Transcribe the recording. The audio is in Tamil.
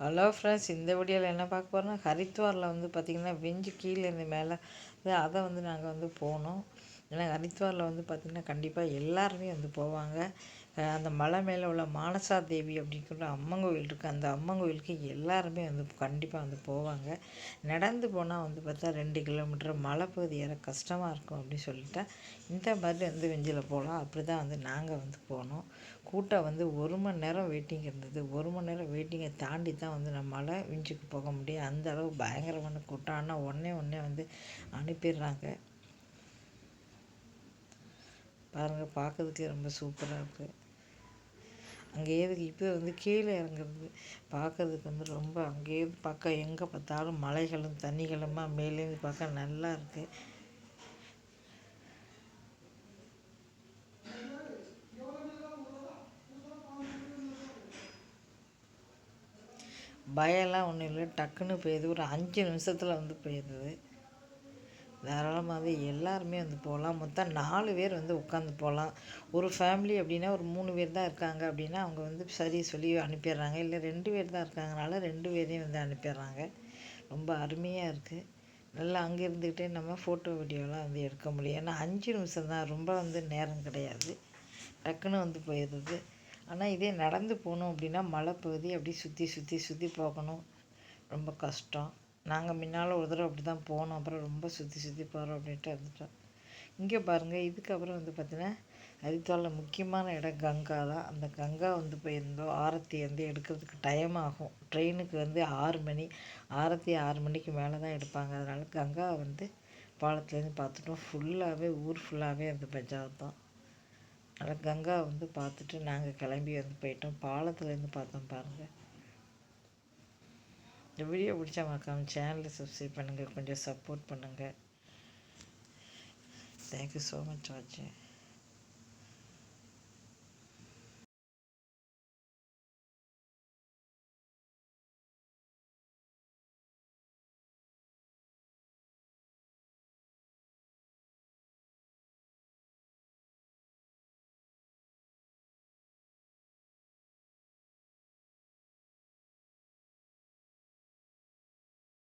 ஹலோ ஃப்ரெண்ட்ஸ் இந்த வீடியோவில் என்ன பார்க்க போகிறோம்னா ஹரித்வாரில் வந்து பார்த்திங்கன்னா வெஞ்சு கீழே இருந்து மேலே அதை வந்து நாங்கள் வந்து போனோம். ஏன்னா ஹரித்வாரில் வந்து பார்த்திங்கன்னா கண்டிப்பாக எல்லாருமே வந்து போவாங்க. அந்த மலை மேலே உள்ள மானசா தேவி அப்படின்னு சொல்லிட்டு அம்மன் கோவில் இருக்குது அந்த அம்மன் கோவிலுக்கு எல்லாருமே வந்து கண்டிப்பாக வந்து போவாங்க. நடந்து போனால் வந்து பார்த்தா ரெண்டு கிலோமீட்டர் மலைப்பகுதி ஏற கஷ்டமாக இருக்கும் அப்படின்னு சொல்லிட்டா இந்த மாதிரி வந்து வெஞ்சில் போகலாம் அப்படி தான் வந்து நாங்கள் வந்து போனோம். கூட்டம் வந்து ஒரு மணி நேரம் வெயிட்டிங் இருந்தது. ஒரு மணி நேரம் வெயிட்டிங்கை தாண்டி தான் வந்து நம்மளால் விஞ்சுக்கு போக முடியும். அந்த அளவு பயங்கரமான கூட்டம். ஆனால் ஒன்றே ஒன்றே வந்து அனுப்பிடுறாங்க. பாருங்கள் பார்க்கறதுக்கே ரொம்ப சூப்பராக இருக்குது அங்கேயே இப்போ வந்து கீழே இறங்குறது. பார்க்கறதுக்கு வந்து ரொம்ப அங்கேயே பார்க்க எங்கே பார்த்தாலும் மலைகளும் தண்ணிகளுமா மேலேருந்து பார்க்க நல்லா இருக்குது பயம்லாம் ஒன்றும் இல்லை. டக்குன்னு போயிடுது ஒரு அஞ்சு நிமிஷத்தில் வந்து போயிடுது தாராளமாகவே எல்லாருமே வந்து போகலாம். மொத்தம் நாலு பேர் வந்து உட்காந்து போகலாம். ஒரு ஃபேமிலி அப்படின்னா ஒரு மூணு பேர் தான் இருக்காங்க அப்படின்னா அவங்க வந்து சரி சொல்லி அனுப்பிடுறாங்க. இல்லை ரெண்டு பேர் தான் இருக்காங்கனால ரெண்டு பேரையும் வந்து அனுப்பிடுறாங்க. ரொம்ப அருமையாக இருக்குது நல்லா அங்கே இருந்துக்கிட்டே நம்ம ஃபோட்டோ வீடியோலாம் வந்து எடுக்க முடியும். ஏன்னா அஞ்சு நிமிஷம் தான் ரொம்ப வந்து நேரம் கிடையாது. டக்குன்னு வந்து போயிடுது ஆனால் இதே நடந்து போகணும் அப்படின்னா மலைப்பகுதி அப்படி சுற்றி சுற்றி சுற்றி போகணும். ரொம்ப கஷ்டம். நாங்கள் முன்னால் ஒரு தடவை அப்படி தான் போனோம். அப்புறம் ரொம்ப சுற்றி சுற்றி போகிறோம் அப்படின்ட்டு வந்துட்டோம். இங்கே பாருங்கள் இதுக்கப்புறம் வந்து பார்த்திங்கன்னா ஹரித்வாரில் முக்கியமான இடம் கங்கா தான். அந்த கங்கா வந்து போயிருந்தோம் ஆரத்தி வந்து எடுக்கிறதுக்கு டைம் ஆகும். ட்ரெயினுக்கு வந்து ஆறு மணி ஆரத்தி ஆறு மணிக்கு மேலே தான் எடுப்பாங்க. அதனால் கங்கா வந்து பாலத்துலேருந்து பார்த்துட்டோம் ஃபுல்லாகவே ஊர் ஃபுல்லாகவே அந்த பஞ்சாப் தான். அதனால் கங்கா வந்து பார்த்துட்டு நாங்கள் கிளம்பி வந்து போயிட்டோம். பாலத்துலேருந்து பார்த்தோம் பாருங்கள் இந்த வீடியோ பிடிச்சா மறக்காமல் சேனலை சப்ஸ்கிரைப் பண்ணுங்கள் கொஞ்சம் சப்போர்ட் பண்ணுங்கள் தேங்க்யூ ஸோ மச் வாட்சிங்